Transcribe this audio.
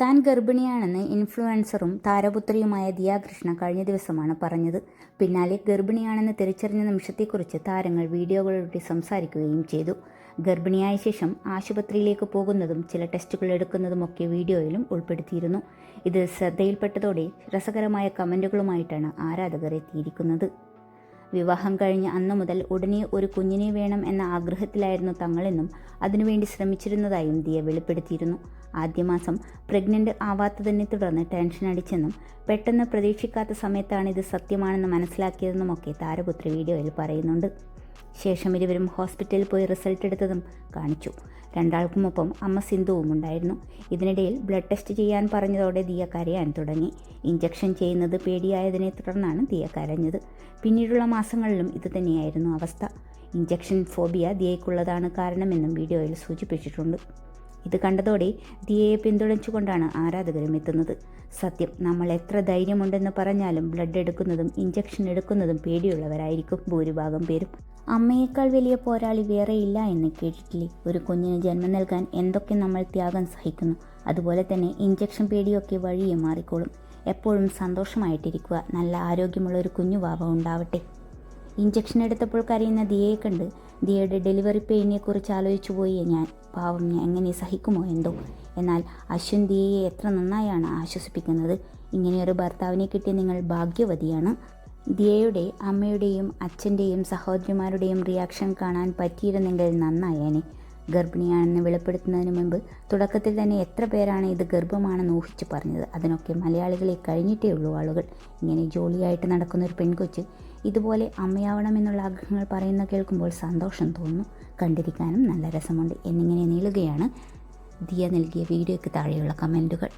താൻ ഗർഭിണിയാണെന്ന് ഇൻഫ്ലുവൻസറും താരപുത്രിയുമായ ദിയ കൃഷ്ണ കഴിഞ്ഞ ദിവസമാണ് പറഞ്ഞത്. പിന്നാലെ ഗർഭിണിയാണെന്ന് തിരിച്ചറിഞ്ഞ നിമിഷത്തെക്കുറിച്ച് താരങ്ങൾ വീഡിയോകളിലൂടെ സംസാരിക്കുകയും ചെയ്തു. ഗർഭിണിയായ ശേഷം ആശുപത്രിയിലേക്ക് പോകുന്നതും ചില ടെസ്റ്റുകൾ എടുക്കുന്നതും ഒക്കെ വീഡിയോയിലും ഉൾപ്പെടുത്തിയിരുന്നു. ഇത് ശ്രദ്ധയിൽപ്പെട്ടതോടെ രസകരമായ കമന്റുകളുമായിട്ടാണ് ആരാധകർ എത്തിയിരിക്കുന്നത്. വിവാഹം കഴിഞ്ഞ അന്നു മുതൽ ഉടനെ ഒരു കുഞ്ഞിനെ വേണം എന്ന ആഗ്രഹത്തിലായിരുന്നു തങ്ങളെന്നും അതിനുവേണ്ടി ശ്രമിച്ചിരുന്നതായും ദിയ വെളിപ്പെടുത്തിയിരുന്നു. ആദ്യ മാസം പ്രഗ്നന്റ് ആവാത്തതിനെ തുടർന്ന് ടെൻഷൻ അടിച്ചെന്നും പെട്ടെന്ന് പ്രതീക്ഷിക്കാത്ത സമയത്താണ് ഇത് സത്യമാണെന്ന് മനസ്സിലാക്കിയതെന്നുമൊക്കെ താരപുത്രി വീഡിയോയിൽ പറയുന്നുണ്ട്. ശേഷം ഇരുവരും ഹോസ്പിറ്റലിൽ പോയി റിസൾട്ട് എടുത്തതും കാണിച്ചു. രണ്ടാൾക്കുമൊപ്പം അമ്മ സിന്ധുവും ഉണ്ടായിരുന്നു. ഇതിനിടയിൽ ബ്ലഡ് ടെസ്റ്റ് ചെയ്യാൻ പറഞ്ഞതോടെ ദിയ കരയാൻ തുടങ്ങി ഇഞ്ചക്ഷൻ ചെയ്യുന്നത് പേടിയായതിനെ തുടർന്നാണ് ദിയ കരഞ്ഞത് പിന്നീടുള്ള മാസങ്ങളിലും ഇതുതന്നെയായിരുന്നു അവസ്ഥ. ഇഞ്ചക്ഷൻ ഫോബിയ ദിയയ്ക്കുള്ളതാണ് കാരണമെന്നും വീഡിയോയിൽ സൂചിപ്പിച്ചിട്ടുണ്ട്. ഇത് കണ്ടതോടെ ദിയയെ പിന്തുണച്ചുകൊണ്ടാണ് ആരാധകരും എത്തുന്നത്. സത്യം നമ്മൾ എത്ര ധൈര്യമുണ്ടെന്ന് പറഞ്ഞാലും ബ്ലഡ് എടുക്കുന്നതും ഇഞ്ചക്ഷൻ എടുക്കുന്നതും പേടിയുള്ളവരായിരിക്കും ഭൂരിഭാഗം പേരും. അമ്മയേക്കാൾ വലിയ പോരാളി വേറെയില്ല എന്ന് കേട്ടിട്ടില്ലേ? ഒരു കുഞ്ഞിന് ജന്മം നൽകാൻ എന്തൊക്കെ നമ്മൾ ത്യാഗം സഹിക്കുന്നു? അതുപോലെ തന്നെ ഇഞ്ചക്ഷൻ പേടിയൊക്കെ വഴിയെ മാറിക്കോളും. എപ്പോഴും സന്തോഷമായിട്ടിരിക്കുക. നല്ല ആരോഗ്യമുള്ള ഒരു കുഞ്ഞു വാവ ഉണ്ടാവട്ടെ. ഇഞ്ചക്ഷൻ എടുത്തപ്പോൾ കരയുന്ന ദിയയെ കണ്ട് ദിയയുടെ ഡെലിവറി പെയിനെക്കുറിച്ച് ആലോചിച്ചു പോയി ഞാൻ. പാവം ഞാൻ എങ്ങനെ സഹിക്കുമോ എന്തോ. എന്നാൽ അശ്വിൻ ദിയയെ എത്ര നന്നായാണ് ആശ്വസിപ്പിക്കുന്നത്. ഇങ്ങനെയൊരു ഭർത്താവിനെ കിട്ടിയ നിങ്ങൾ ഭാഗ്യവതിയാണ്. ദിയയുടെ അമ്മയുടെയും അച്ഛന്റെയും സഹോദരിമാരുടെയും റിയാക്ഷൻ കാണാൻ പറ്റിയിരുന്നെങ്കിൽ നന്നായേനെ. ഗർഭിണിയാണെന്ന് വെളിപ്പെടുത്തുന്നതിന് മുമ്പ് തുടക്കത്തിൽ തന്നെ എത്ര പേരാണ് ഇത് ഗർഭമാണെന്ന് ഊഹിച്ച് പറഞ്ഞത്. അതിനൊക്കെ മലയാളികളെ കഴിഞ്ഞിട്ടേ ഉള്ളൂ ആളുകൾ. ഇങ്ങനെ ജോലിയായിട്ട് നടക്കുന്ന ഒരു പെൺകൊച്ച് ഇതുപോലെ അമ്മയാവണമെന്നുള്ള ആഗ്രഹങ്ങൾ പറയുന്ന കേൾക്കുമ്പോൾ സന്തോഷം തോന്നുന്നു. കണ്ടിരിക്കാനും നല്ല രസമുണ്ട്. എന്നിങ്ങനെ നീളുകയാണ് ദിയ നൽകിയ വീഡിയോയ്ക്ക് താഴെയുള്ള കമന്റുകൾ.